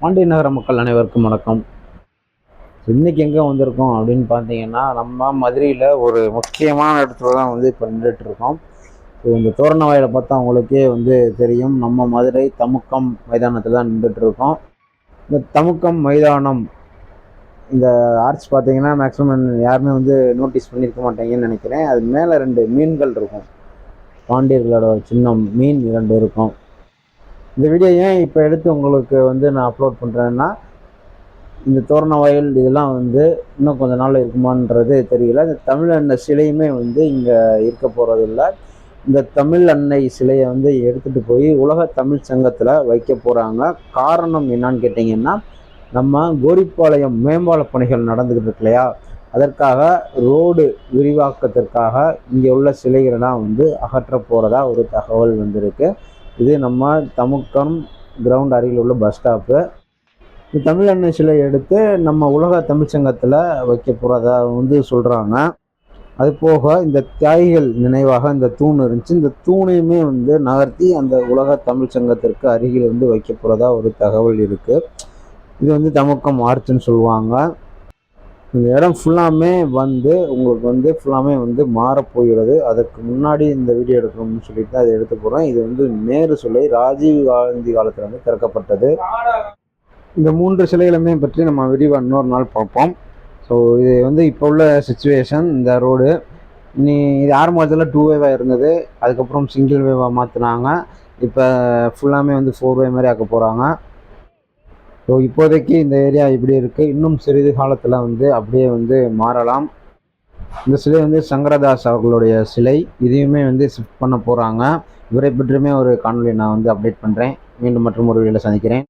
பாண்டிய நகர மக்கள் அனைவருக்கும் வணக்கம். இன்னைக்கு எங்கே வந்திருக்கோம் அப்படின்னு பார்த்தீங்கன்னா நம்ம மதுரையில் ஒரு முக்கியமான இடத்துல தான் வந்து இப்போ நின்றுட்டுருக்கோம் ஸோ இந்த தோரண வாயில் பார்த்தா உங்களுக்கே வந்து தெரியும் நம்ம மதுரை தமுக்கம் மைதானத்தில் தான் நின்றுட்டுருக்கோம் இந்த தமுக்கம் மைதானம் இந்த ஆர்ச் பார்த்தீங்கன்னா மேக்ஸிமம் யாருமே வந்து நோட்டீஸ் பண்ணியிருக்க மாட்டேங்கன்னு நினைக்கிறேன். அது மேலே ரெண்டு மீன்கள் இருக்கும். பாண்டியர்களோட சின்னம் மீன் இரண்டு இருக்கும். இந்த வீடியோ ஏன் இப்போ எடுத்து உங்களுக்கு வந்து நான் அப்லோட் பண்ணுறேன்னா இந்த தோரண வயல் இதெல்லாம் வந்து இன்னும் கொஞ்ச நாள் இருக்குமான்றது தெரியல. இந்த தமிழ் அன்னை சிலையுமே வந்து இங்கே இருக்க போகிறது இல்லை இந்த தமிழ் அன்னை சிலையை வந்து எடுத்துகிட்டு போய் உலக தமிழ் சங்கத்தில் வைக்க போகிறாங்க காரணம் என்னான்னு கேட்டிங்கன்னா நம்ம கோரிப்பாளையம் மேம்பால பணிகள் நடந்துக்கிட்டு இருக்கு இல்லையா? அதற்காக ரோடு விரிவாக்கத்திற்காக இங்கே உள்ள சிலைகளெல்லாம் வந்து அகற்ற போகிறதா ஒரு தகவல் வந்திருக்கு. இது நம்ம தமுக்கம் கிரவுண்ட் அருகில் உள்ள பஸ் ஸ்டாப்பு இந்த தமிழ் அண்ணன் சிலை எடுத்து நம்ம உலக தமிழ் சங்கத்தில் வைக்க போகிறதா வந்து சொல்கிறாங்க அது போக இந்த தியாகிகள் நினைவாக இந்த தூண் இருந்துச்சு. இந்த தூணையுமே வந்து நகர்த்தி அந்த உலக தமிழ் சங்கத்திற்கு அருகில் வந்து வைக்க போகிறதா ஒரு தகவல் இருக்குது இது வந்து தமுக்கம் ஆர்ச்சுன்னு சொல்லுவாங்க. இந்த இடம் ஃபுல்லாமே வந்து உங்களுக்கு வந்து ஃபுல்லாமே வந்து மாறப்போகிறது அதுக்கு முன்னாடி இந்த வீடியோ எடுக்கணும்னு சொல்லிட்டு அதை எடுத்து போகிறேன் இது வந்து நேரு சிலை ராஜீவ் காந்தி காலத்தில் வந்து திறக்கப்பட்டது. இந்த மூன்று சிலைகளுமே பற்றி நம்ம விரிவாக இன்னொரு நாள் பார்ப்போம். ஸோ இது வந்து இப்போ உள்ள சுச்சுவேஷன் இந்த ரோடு நீ இது ஆரம்பத்தில் டூ வேவாக இருந்தது. அதுக்கப்புறம் சிங்கிள் வேவாக மாற்றினாங்க இப்போ ஃபுல்லாமே வந்து ஃபோர் வே மாதிரி ஆக்க போகிறாங்க ஸோ இப்போதைக்கு இந்த ஏரியா இப்படி இருக்குது இன்னும் சிறிது காலத்தில் வந்து அப்படியே வந்து மாறலாம். இந்த சிலை வந்து சங்கரதாஸ் அவர்களுடைய சிலை. இதையுமே வந்து ஷிஃப்ட் பண்ண போகிறாங்க இவரை பற்றியுமே ஒரு காணொலி நான் வந்து அப்டேட் பண்ணுறேன் மீண்டும் மற்றும் ஒரு வீடியோவில் சந்திக்கிறேன்.